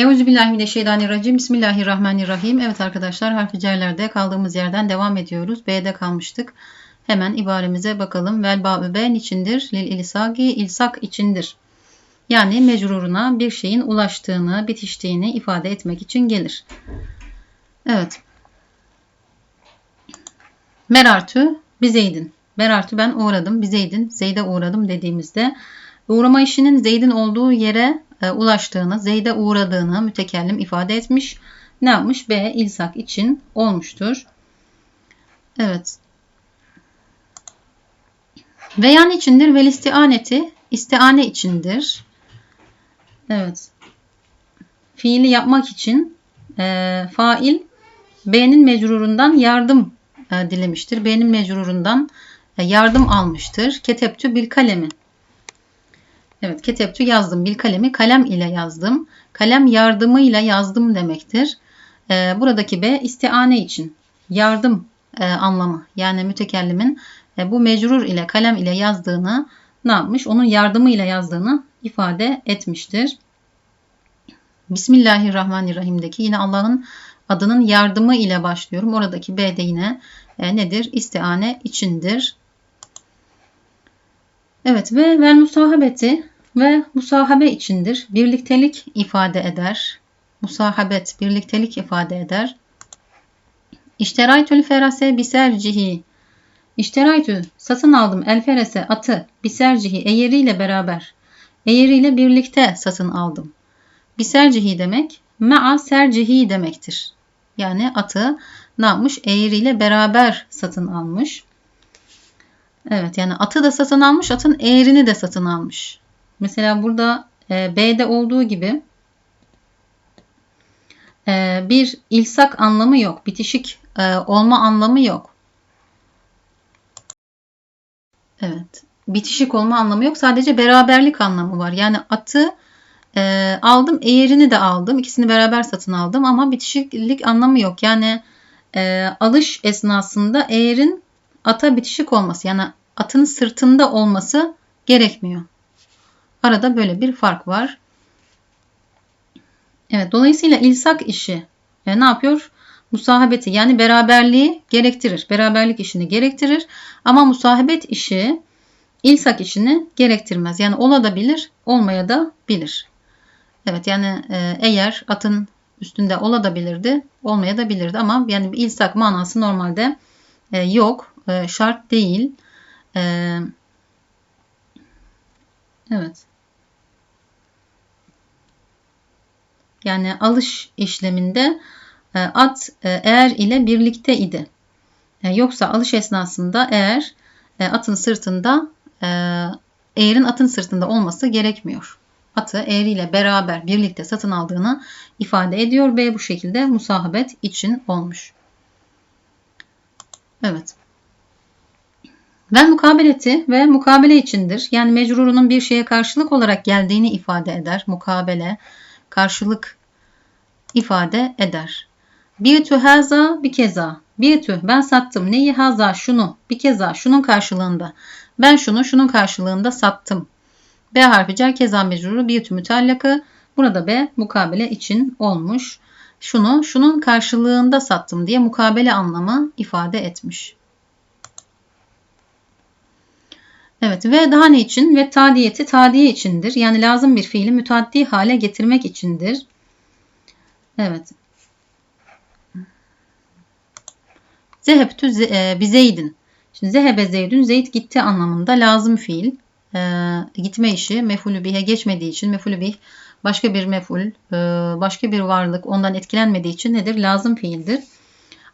Euzubillahimineşşeytanirracim. Bismillahirrahmanirrahim. Evet arkadaşlar harfi cerlerde kaldığımız yerden devam ediyoruz. B'de kalmıştık. Hemen ibaremize bakalım. Vel ba'ü ben içindir. Lil ilsagi ilsak içindir. Yani mecruruna bir şeyin ulaştığını, bitiştiğini ifade etmek için gelir. Evet. Merartü bizeydin. Merartü ben uğradım. Bizeydin. Zeyd'e uğradım dediğimizde uğrama işinin Zeyd'in olduğu yere ulaştığını, Zeyd'e uğradığını mütekellim ifade etmiş. Ne yapmış? B ilsak için olmuştur. Evet. Beyan içindir vel istianeti istiane içindir. Evet. Fiili yapmak için e, fail B'nin mecrurundan yardım e, dilemiştir. B'nin mecrurundan e, yardım almıştır. Keteptü bil kalemi. Evet, keteptü yazdım. Bil kalemi kalem ile yazdım. Kalem yardımıyla yazdım demektir. E, buradaki B istiane için yardım e, anlamı. Yani mütekellimin e, bu mecrur ile kalem ile yazdığını ne yapmış? Onun yardımıyla yazdığını ifade etmiştir. Bismillahirrahmanirrahim'deki yine Allah'ın adının yardımı ile başlıyorum. Oradaki B de yine e, nedir? İstiane içindir. Evet ve vel musahabeti ve musahabe içindir. Birliktelik ifade eder. Musahabet birliktelik ifade eder. İşteraytül ferase bisercihi. İşteraytü satın aldım el ferese atı bisercihi eğeriyle beraber. Eğeriyle birlikte satın aldım. Bisercihi demek ma'a sercihi demektir. Yani atı ne yapmış? Eğeriyle beraber satın almış. Evet yani atı da satın almış, atın eğerini de satın almış. Mesela burada e, B'de olduğu gibi e, bir ilsak anlamı yok. Bitişik e, olma anlamı yok. Evet. Bitişik olma anlamı yok. Sadece beraberlik anlamı var. Yani atı e, aldım, eğerini de aldım. İkisini beraber satın aldım ama bitişiklik anlamı yok. Yani e, alış esnasında eğerin ata bitişik olması yani atın sırtında olması gerekmiyor. Arada böyle bir fark var. Evet, dolayısıyla ilsak işi e, ne yapıyor? Musahabeti yani beraberliği gerektirir. Beraberlik işini gerektirir. Ama musahebet işi ilsak işini gerektirmez. Yani ola da bilir, olmaya da bilir. Evet yani e, eğer atın üstünde ola da bilirdi, olmaya da bilirdi ama yani ilsak manası normalde e, yok, e, şart değil. E, evet. Yani alış işleminde e, at e, eğer ile birlikte idi. E, yoksa alış esnasında eğer atın sırtında eğerin atın sırtında olması gerekmiyor. Atı eğriyle beraber birlikte satın aldığını ifade ediyor. B bu şekilde musahabet için olmuş. Evet. Ve mukabeleti ve mukabele içindir. Yani mecrurunun bir şeye karşılık olarak geldiğini ifade eder. Mukabele karşılık ifade eder. Bir tü haza bir keza. Bir tü ben sattım. Neyi haza şunu bir keza şunun karşılığında. Ben şunu şunun karşılığında sattım. B harfi cer keza mecruru bir tü mütallakı. Burada B mukabele için olmuş. Şunu şunun karşılığında sattım diye mukabele anlamı ifade etmiş. Evet ve daha ne için? Ve tadiyeti tadiye içindir. Yani lazım bir fiili müteaddi hale getirmek içindir. Evet. Zehebtü e, bizeydin. Şimdi zehebe zeydün zeyd gitti anlamında lazım fiil. E, gitme işi mefulü bihe geçmediği için mefulü bih başka bir meful, e, başka bir varlık ondan etkilenmediği için nedir? Lazım fiildir.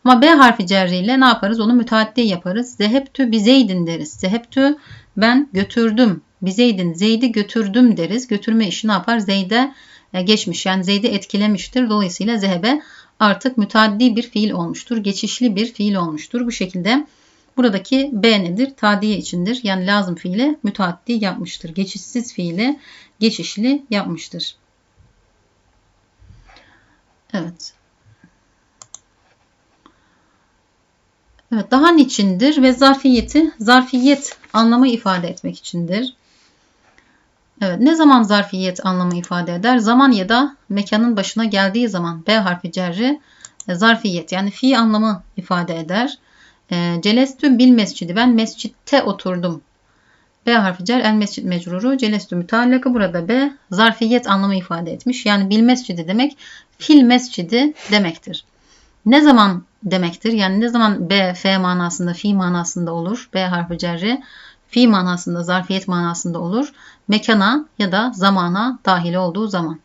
Ama B harfi cerriyle ne yaparız? Onu müteaddi yaparız. Zehebtü bizeydin deriz. Zehebtü ben götürdüm. Bizeydin Zeyd'i götürdüm deriz. Götürme işi ne yapar? Zeyd'e e, geçmiş. Yani Zeyd'i etkilemiştir. Dolayısıyla zehebe artık müteaddi bir fiil olmuştur. Geçişli bir fiil olmuştur. Bu şekilde buradaki B nedir? Tadiye içindir. Yani lazım fiili müteaddi yapmıştır. Geçişsiz fiili geçişli yapmıştır. Evet. Evet, daha niçindir ve zarfiyeti zarfiyet anlamı ifade etmek içindir. Evet, ne zaman zarfiyet anlamı ifade eder? Zaman ya da mekanın başına geldiği zaman B harfi cerri e, zarfiyet yani fi anlamı ifade eder. E, celestü bil mescidi ben mescitte oturdum. B harfi cer el mescid mecruru celestü müteallakı burada B zarfiyet anlamı ifade etmiş. Yani bil mescidi demek fil mescidi demektir. Ne zaman demektir? Yani ne zaman B, F manasında, fi manasında olur? B harfi cerri fi manasında, zarfiyet manasında olur. Mekana ya da zamana dahil olduğu zaman.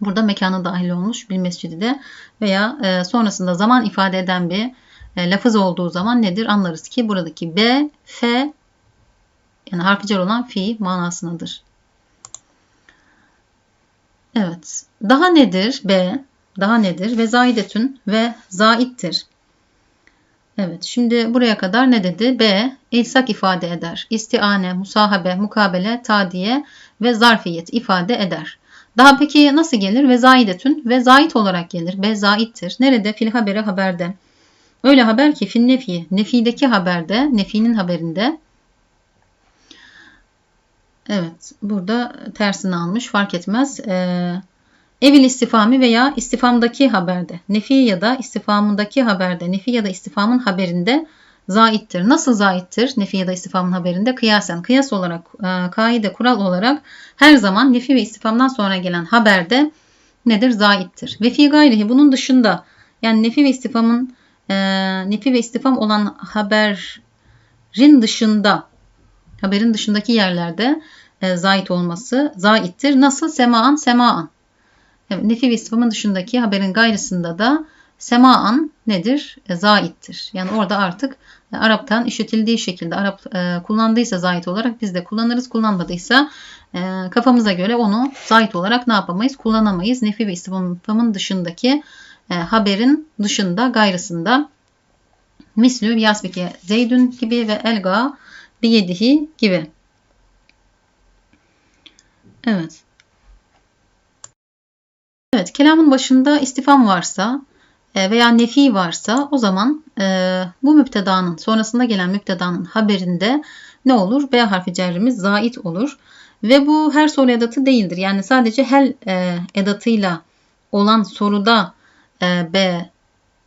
Burada mekana dahil olmuş bir mescidi de veya e, sonrasında zaman ifade eden bir e, lafız olduğu zaman nedir? Anlarız ki buradaki B, F yani harfi cer olan fi manasındadır. Evet. Daha nedir? B. Daha nedir? Ve zaidetün ve zaittir. Evet. Şimdi buraya kadar ne dedi? B. İlsak ifade eder. İstiane, musahabe, mukabele, tadiye ve zarfiyet ifade eder. Daha peki nasıl gelir? Ve zaidetün ve zait olarak gelir. Be zaittir. Nerede? Fil habere haberde. Öyle haber ki fil nefi. Nefideki haberde, nefinin haberinde Evet, burada tersini almış fark etmez. Ee, evil istifami veya istifamdaki haberde, nefi ya da istifamındaki haberde, nefi ya da istifamın haberinde zaittir. Nasıl zaittir? Nefi ya da istifamın haberinde kıyasen, kıyas olarak, e, kaide, kural olarak her zaman nefi ve istifamdan sonra gelen haberde nedir? Zaittir. Ve fi gayrihi bunun dışında yani nefi ve istifamın e, nefi ve istifam olan haberin dışında haberin dışındaki yerlerde e, zait olması zaittir. Nasıl? Semaan, semaan. Nefi istifamın dışındaki haberin gayrısında da semaan nedir? E, zaittir. Yani orada artık e, Arap'tan işitildiği şekilde Arap e, kullandıysa zait olarak biz de kullanırız. Kullanmadıysa e, kafamıza göre onu zait olarak ne yapamayız? Kullanamayız. Nefi ve istifamın dışındaki e, haberin dışında gayrısında mislü yasbike zeydün gibi ve elga biyedihi gibi. Evet. Evet, kelamın başında istifam varsa e, veya nefi varsa o zaman e, bu müptedanın sonrasında gelen müptedanın haberinde ne olur? B harfi cerrimiz zait olur. Ve bu her soru edatı değildir. Yani sadece hel e, edatıyla olan soruda e, B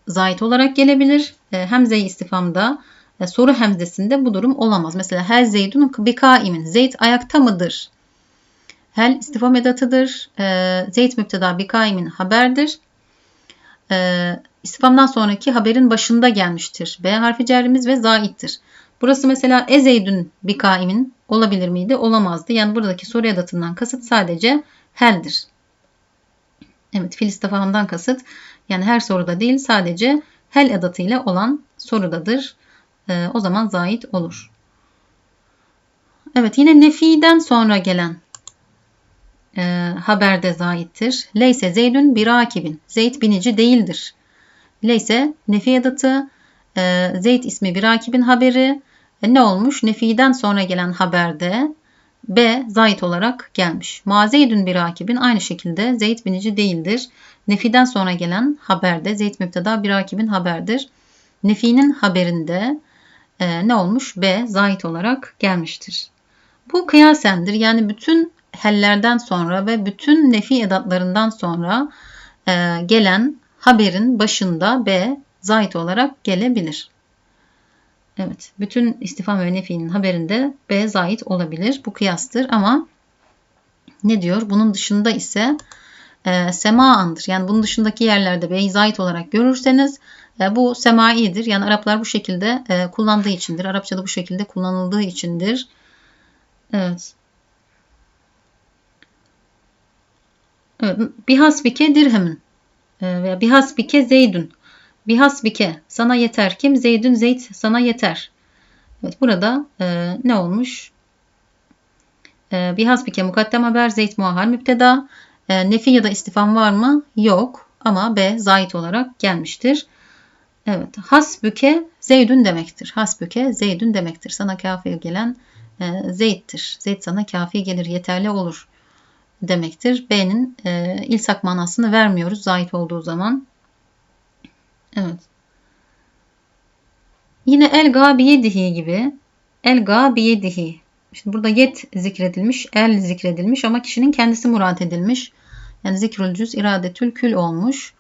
zait olarak gelebilir. E, hemze-i istifamda e, soru hemzesinde bu durum olamaz. Mesela her zeydun bi kaimin. Zeyd ayakta mıdır? Hel istifam edatıdır. E, Zeyd müpteda bi kaimin haberdir. E, istifamdan sonraki haberin başında gelmiştir. B harfi cerrimiz ve zaittir. Burası mesela ezeydün bi kaimin olabilir miydi? Olamazdı. Yani buradaki soru edatından kasıt sadece heldir. Evet fil istifamdan kasıt yani her soruda değil sadece hel edatıyla olan sorudadır. E, o zaman zait olur. Evet yine nefiden sonra gelen e, haberde zaittir. Leyse Zeydün bir rakibin. Zeyd binici değildir. Leyse nefi edatı. E, Zeyd ismi bir rakibin haberi. E, ne olmuş? Nefiden sonra gelen haberde B zait olarak gelmiş. Ma Zeydün bir rakibin aynı şekilde Zeyd binici değildir. Nefiden sonra gelen haberde Zeyd müpteda bir rakibin haberdir. Nefinin haberinde e, ne olmuş? B zait olarak gelmiştir. Bu kıyasendir. Yani bütün hellerden sonra ve bütün nefi edatlarından sonra e, gelen haberin başında B zait olarak gelebilir. Evet, bütün istifam ve nefinin haberinde B zait olabilir. Bu kıyastır ama ne diyor? Bunun dışında ise e, semaandır. Yani bunun dışındaki yerlerde B'yi zait olarak görürseniz e, bu semaidir. Yani Araplar bu şekilde e, kullandığı içindir. Arapçada bu şekilde kullanıldığı içindir. Evet. Bihasbike dirhemin veya bihasbike zeydün. Bihasbike sana yeter. Kim? Zeydün zeyd sana yeter. Evet, burada e, ne olmuş? E, bihasbike mukaddem haber zeyd muahal müpteda. E, nefi ya da istifam var mı? Yok. Ama B zait olarak gelmiştir. Evet. Hasbüke zeydün demektir. Hasbüke zeydün demektir. Sana kafi gelen e, zeydtir. Zeyd sana kafi gelir, yeterli olur demektir. B'nin e, ilsak manasını vermiyoruz zayıf olduğu zaman. Evet. Yine el gabiyedihi gibi el gabiyedihi Şimdi burada yet zikredilmiş, el zikredilmiş ama kişinin kendisi murat edilmiş. Yani zikrül cüz iradetül kül olmuş.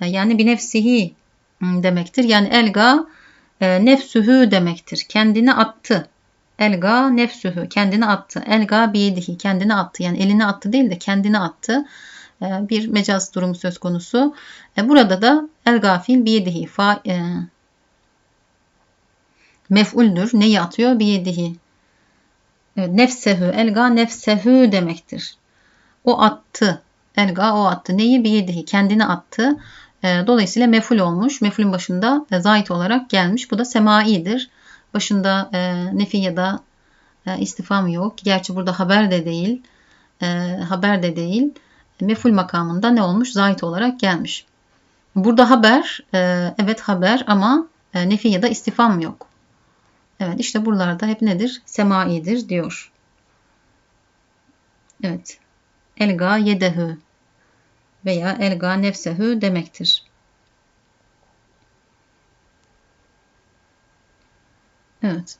Yani bir nefsihi demektir. Yani elga e, nefsühü demektir. Kendini attı. Elga nefsühü kendini attı. Elga biyedihi kendini attı. Yani elini attı değil de kendini attı. E, bir mecaz durumu söz konusu. E, burada da elga fiil biyedihi fa, e, mef'uldür. Neyi atıyor? Biyedihi. Evet, nefsehü, elga nefsehü demektir. O attı. Elga o attı. Neyi? Biyedihi. Kendini attı. E, dolayısıyla meful olmuş. Mefulün başında e, zait olarak gelmiş. Bu da semaidir. Başında e, nefi ya da e, istifam yok. Gerçi burada haber de değil. E, haber de değil. Meful makamında ne olmuş? Zait olarak gelmiş. Burada haber, e, evet haber ama e, nefi ya da istifam yok. Evet işte buralarda hep nedir? Semaidir diyor. Evet. Elga yedehü veya elga nefsehü demektir. Evet.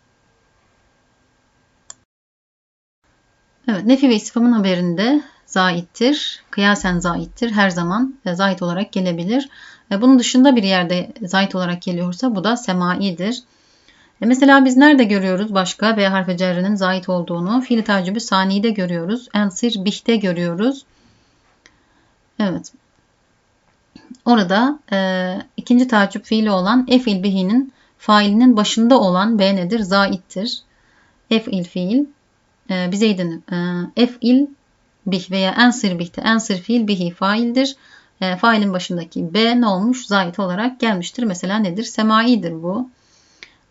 Evet, nefi ve istifamın haberinde zaittir. Kıyasen zaittir. Her zaman zait olarak gelebilir. Bunun dışında bir yerde zait olarak geliyorsa bu da semaidir. E mesela biz nerede görüyoruz başka B harfi cerrinin zait olduğunu? Fiili tacibü saniyede görüyoruz. Ensir bihte görüyoruz. Evet. Orada e, ikinci tacip fiili olan efil bihinin failinin başında olan B nedir? Zaittir. Efil fiil e, bizeydin e, efil bih veya ensir bihte ensir fiil bihi faildir. E, failin başındaki B ne olmuş? Zait olarak gelmiştir. Mesela nedir? Semaidir bu.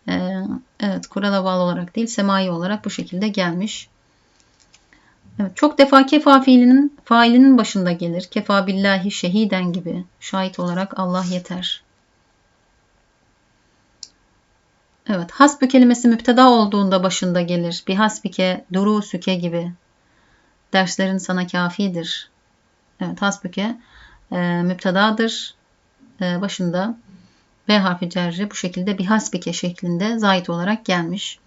E, evet kurala bağlı olarak değil semai olarak bu şekilde gelmiş. Evet, çok defa kefa fiilinin failinin başında gelir. Kefa billahi şehiden gibi. Şahit olarak Allah yeter. Evet, hasbü kelimesi müpteda olduğunda başında gelir. Bir hasbike, duru süke gibi. Derslerin sana kafidir. Evet, hasbüke e, müptedadır. E, başında B harfi cerri bu şekilde bir hasbike şeklinde zait olarak gelmiş.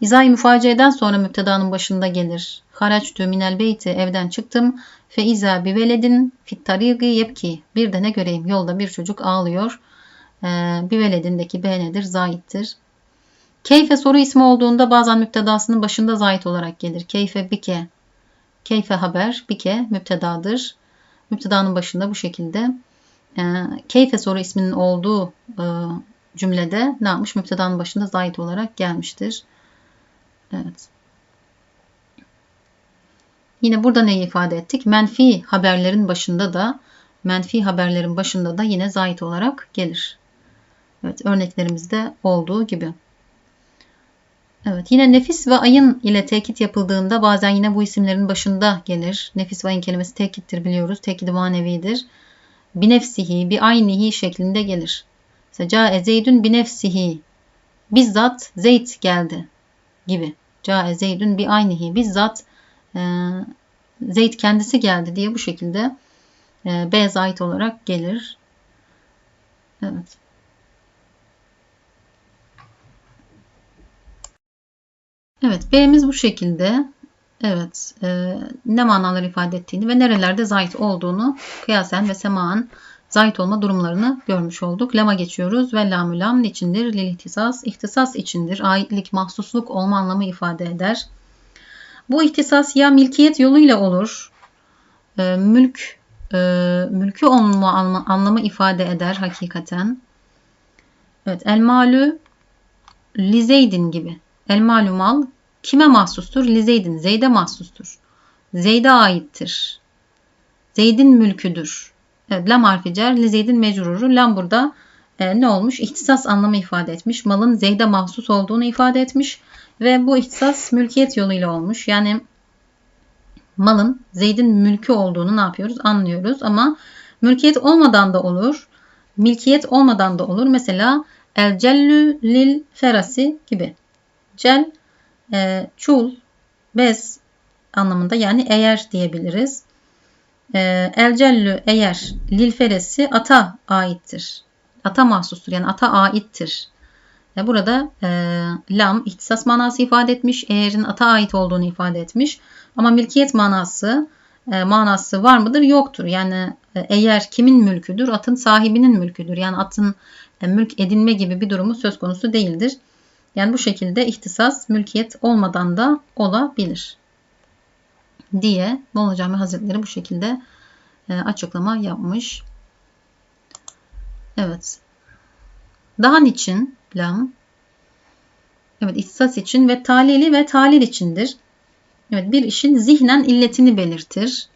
İzai müfacieden sonra müptedanın başında gelir. Haraçtü minel beyti evden çıktım. Fe iza bi veledin fit tarigi yepki. Bir de ne göreyim yolda bir çocuk ağlıyor. Ee, bir veledindeki B nedir? Zaittir. Keyfe soru ismi olduğunda bazen müptedasının başında zait olarak gelir. Keyfe bike. Keyfe haber, bike müptedadır. Müptedanın başında bu şekilde. Ee, keyfe soru isminin olduğu e, cümlede ne yapmış? Müptedanın başında zait olarak gelmiştir. Evet. Yine burada neyi ifade ettik? Menfi haberlerin başında da menfi haberlerin başında da yine zait olarak gelir. Evet, örneklerimizde olduğu gibi. Evet, yine nefis ve ayın ile tekit yapıldığında bazen yine bu isimlerin başında gelir. Nefis ve ayın kelimesi tekittir biliyoruz. Tekid-i manevidir. Binefsihi, bi aynihi şeklinde gelir. Mesela cae zeydün binefsihi. Bizzat Zeyd geldi gibi. Cae zeydün bi aynihi. Bizzat e, Zeyd kendisi geldi diye bu şekilde e, B zait olarak gelir. Evet. Evet, B'miz bu şekilde. Evet, e, ne manalar ifade ettiğini ve nerelerde zait olduğunu kıyasen ve semaan zait olma durumlarını görmüş olduk. Lama geçiyoruz ve lamü lam içindir? Lil ihtisas, ihtisas içindir. Aitlik, mahsusluk olma anlamı ifade eder. Bu ihtisas ya milkiyet yoluyla olur, e, mülk e, mülkü olma anlamı ifade eder hakikaten. Evet, el malü lizeydin gibi. El malü mal kime mahsustur? Lizeydin, Zeyd'e mahsustur. Zeyd'e aittir. Zeyd'in mülküdür. Evet, lam harfi cer, lizeydin mecruru. Lam burada e, ne olmuş? İhtisas anlamı ifade etmiş. Malın Zeyd'e mahsus olduğunu ifade etmiş. Ve bu ihtisas mülkiyet yoluyla olmuş. Yani malın Zeyd'in mülkü olduğunu ne yapıyoruz? Anlıyoruz ama mülkiyet olmadan da olur. Milkiyet olmadan da olur. Mesela el cellü lil ferasi gibi. Cel e, çul, bez anlamında yani eğer diyebiliriz. E, el cellü eğer lil feresi ata aittir. Ata mahsustur yani ata aittir. E, burada e, lam ihtisas manası ifade etmiş. Eğerin ata ait olduğunu ifade etmiş. Ama milkiyet manası e, manası var mıdır? Yoktur. Yani e, eğer kimin mülküdür? Atın sahibinin mülküdür. Yani atın e, mülk edinme gibi bir durumu söz konusu değildir. Yani bu şekilde ihtisas mülkiyet olmadan da olabilir diye Molla Cami Hazretleri bu şekilde e, açıklama yapmış. Evet. Daha niçin lam? Evet ihtisas için ve talili ve talil içindir. Evet bir işin zihnen illetini belirtir.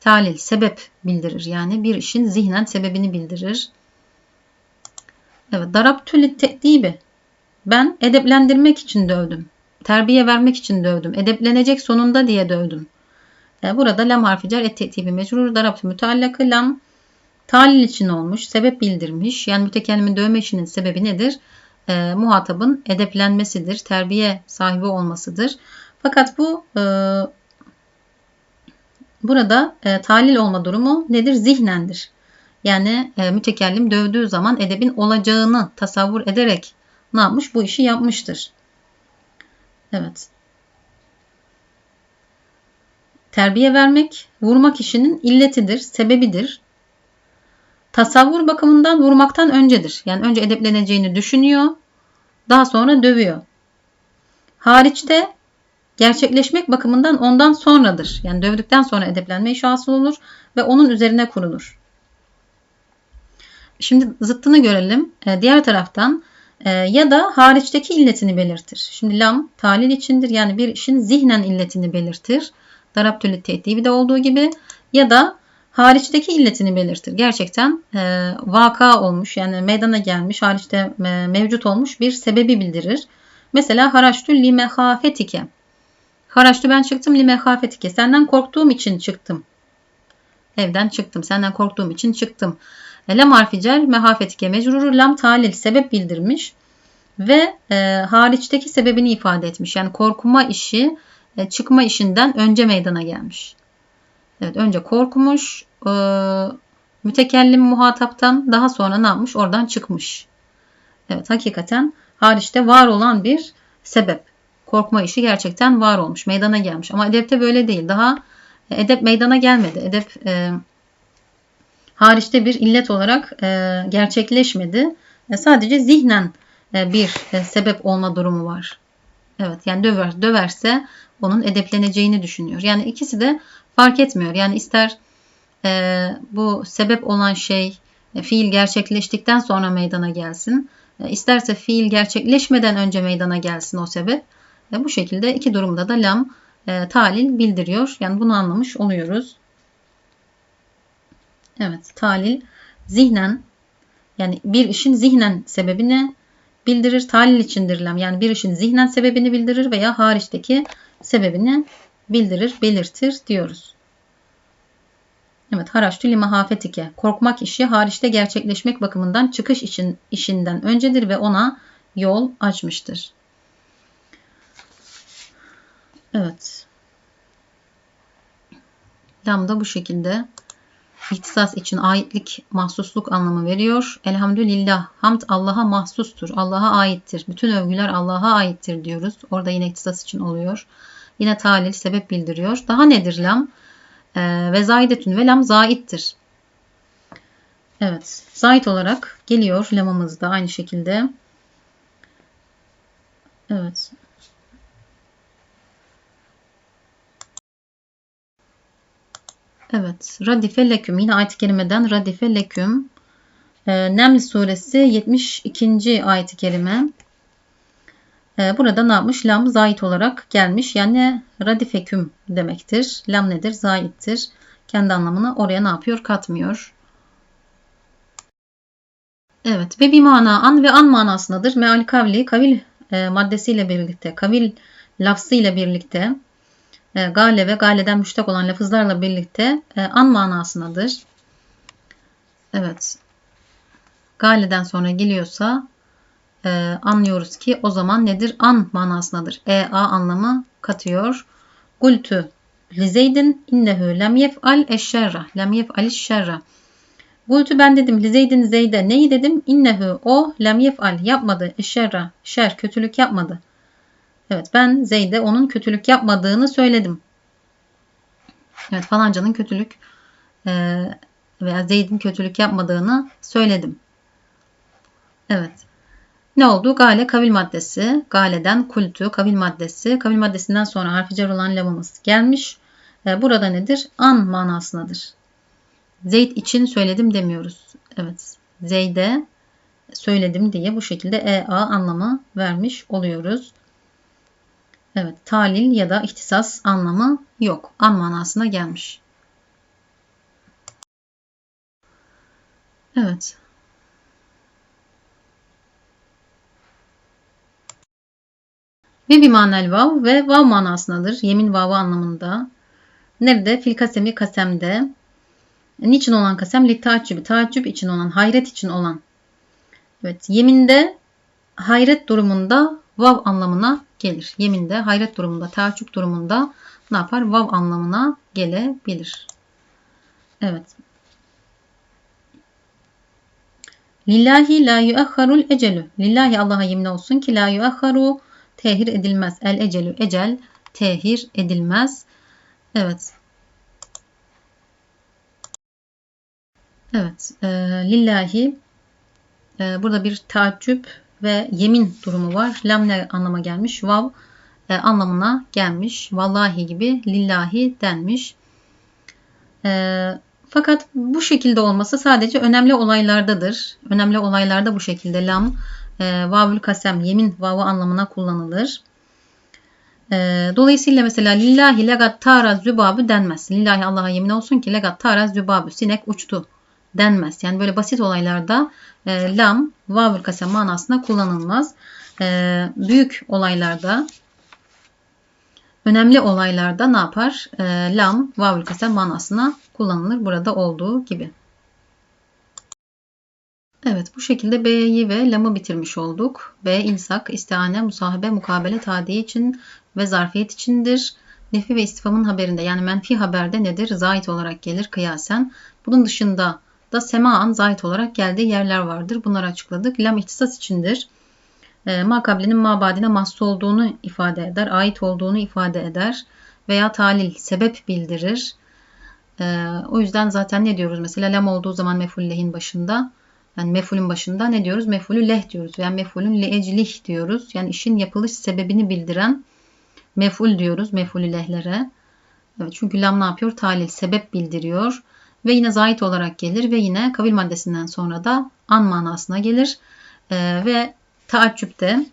Talil sebep bildirir. Yani bir işin zihnen sebebini bildirir. Evet darabtül te'dibi. Ben edeplendirmek için dövdüm. Terbiye vermek için dövdüm. Edeplenecek sonunda diye dövdüm. E, burada lam harfi cer et te'tibi mecrur darabtü müteallakı lam talil için olmuş. Sebep bildirmiş. Yani mütekellimin dövme işinin sebebi nedir? E, muhatabın edeplenmesidir. Terbiye sahibi olmasıdır. Fakat bu e, burada e, talil olma durumu nedir? Zihnendir. Yani e, mütekellim dövdüğü zaman edebin olacağını tasavvur ederek ne yapmış? Bu işi yapmıştır. Evet. Terbiye vermek, vurmak işinin illetidir, sebebidir. Tasavvur bakımından vurmaktan öncedir. Yani önce edepleneceğini düşünüyor, daha sonra dövüyor. Hariçte gerçekleşmek bakımından ondan sonradır. Yani dövdükten sonra edeplenme işi olur ve onun üzerine kurulur. Şimdi zıttını görelim. Ee, diğer taraftan e, ya da hariçteki illetini belirtir. Şimdi lam talil içindir. Yani bir işin zihnen illetini belirtir. Darabtülü tehdibi de olduğu gibi ya da hariçteki illetini belirtir. Gerçekten e, vaka olmuş yani meydana gelmiş, hariçte e, mevcut olmuş bir sebebi bildirir. Mesela haraçtü limehafetike. Haraçtü ben çıktım limehafetike. Senden korktuğum için çıktım. Evden çıktım. Senden korktuğum için çıktım. E, lam harfi cer mehafetike mecruru lam talil sebep bildirmiş ve e, hariçteki sebebini ifade etmiş. Yani korkuma işi e, çıkma işinden önce meydana gelmiş. Evet önce korkmuş, e, mütekellim muhataptan daha sonra ne yapmış? Oradan çıkmış. Evet hakikaten hariçte var olan bir sebep. Korkma işi gerçekten var olmuş, meydana gelmiş. Ama edepte böyle değil. Daha e, edep meydana gelmedi. Edep e, hariçte bir illet olarak e, gerçekleşmedi. E, sadece zihnen bir e, sebep olma durumu var. Evet yani döver, döverse onun edepleneceğini düşünüyor. Yani ikisi de fark etmiyor. Yani ister e, bu sebep olan şey e, fiil gerçekleştikten sonra meydana gelsin. E, isterse fiil gerçekleşmeden önce meydana gelsin o sebep. E, bu şekilde iki durumda da lam e, talil bildiriyor. Yani bunu anlamış oluyoruz. Evet talil zihnen yani bir işin zihnen sebebini bildirir. Talil içindir lam. Yani bir işin zihnen sebebini bildirir veya hariçteki sebebini bildirir, belirtir diyoruz. Evet, haraçtü limahafetike. Korkmak işi hariçte gerçekleşmek bakımından çıkış için işinden öncedir ve ona yol açmıştır. Evet. Lam da bu şekilde ihtisas için aitlik, mahsusluk anlamı veriyor. Elhamdülillah. Hamd Allah'a mahsustur. Allah'a aittir. Bütün övgüler Allah'a aittir diyoruz. Orada yine ihtisas için oluyor. Yine talil sebep bildiriyor. Daha nedir lam? Ee, ve zaidetün ve lam zaittir. Evet. Zait olarak geliyor lamımız da aynı şekilde. Evet. Evet. Radife leküm. Yine ayet-i kerimeden radife leküm. E, Neml suresi 72. ayet-i kerime. E, burada ne yapmış? Lam zait olarak gelmiş. Yani radifeküm demektir. Lam nedir? Zaittir. Kendi anlamını oraya ne yapıyor? Katmıyor. Evet. Ve bir mana an ve an manasındadır. Meal kavli kavil e, maddesiyle birlikte, kavil lafzıyla birlikte e, gale ve galeden müştak olan lafızlarla birlikte e, an manasındadır. Evet. Gale'den sonra geliyorsa e, anlıyoruz ki o zaman nedir? An manasındadır. E, a anlamı katıyor. Gultu li zeydin innehu lem yef'al eşşerra. Lem yef'al şerra. Kultu ben dedim li Zeydin Zeyd'e neyi dedim? İnnehu o lem yef'al yapmadı. Şerra şer kötülük yapmadı. Evet ben Zeyd'e onun kötülük yapmadığını söyledim. Evet falancanın kötülük e, veya Zeyd'in kötülük yapmadığını söyledim. Evet. Ne oldu? Gale kavil maddesi. Gale'den kultu kavil maddesi. Kavil maddesinden sonra harfi cer olan lamımız gelmiş. E, burada nedir? An manasındadır. Zeyd için söyledim demiyoruz. Evet. Zeyd'e söyledim diye bu şekilde EA anlamı vermiş oluyoruz. Evet. Talil ya da ihtisas anlamı yok. An manasına gelmiş. Evet. Ve bir manel vav ve vav manasındadır. Yemin vavı anlamında. Nerede? Fil kasemi kasemde. Niçin olan kasem? Li taaccübü. Taaccüp için olan, hayret için olan. Evet. Yeminde hayret durumunda vav anlamına gelir. Yeminde hayret durumunda, taaccüp durumunda ne yapar? Vav anlamına gelebilir. Evet. Lillahi la yuakharul ecelü. Lillahi Allah'a yemin olsun ki la yuakharu tehir edilmez. El ecelü ecel tehir edilmez. Evet. Evet. E, lillahi e, burada bir taaccüp ve yemin durumu var. Lam ne anlama gelmiş? Vav e, anlamına gelmiş. Vallahi gibi lillahi denmiş. E, fakat bu şekilde olması sadece önemli olaylardadır. Önemli olaylarda bu şekilde lam, e, vavül kasem, yemin vavı anlamına kullanılır. E, dolayısıyla mesela lillahi legat tara zübabü denmez. Lillahi Allah'a yemin olsun ki legat tara zübabü sinek uçtu denmez. Yani böyle basit olaylarda e, lam vavül kasem manasında kullanılmaz. E, büyük olaylarda önemli olaylarda ne yapar? E, lam vavül kasem manasına kullanılır burada olduğu gibi. Evet bu şekilde B'yi ve lamı bitirmiş olduk. B ilsak, istihane, musahabe, mukabele, tadiye için ve zarfiyet içindir. Nefi ve istifamın haberinde yani menfi haberde nedir? Zait olarak gelir kıyasen. Bunun dışında da semaan zait olarak geldiği yerler vardır. Bunları açıkladık. Lam ihtisas içindir. E, makablenin mabadine mahsus olduğunu ifade eder. Ait olduğunu ifade eder. Veya talil sebep bildirir. E, o yüzden zaten ne diyoruz? Mesela lam olduğu zaman meful lehin başında yani mefulün başında ne diyoruz? Mefulü leh diyoruz. Yani mefulün leeclih diyoruz. Yani işin yapılış sebebini bildiren meful diyoruz mefulü lehlere. Evet, çünkü lam ne yapıyor? Talil sebep bildiriyor. Ve yine zait olarak gelir ve yine kavil maddesinden sonra da an manasına gelir. Ee, ve taaccüpte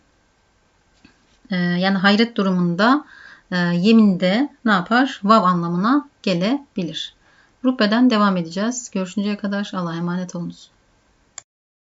e, yani hayret durumunda e, yeminde ne yapar? Vav anlamına gelebilir. Rubbe'den devam edeceğiz. Görüşünceye kadar Allah'a emanet olunuz.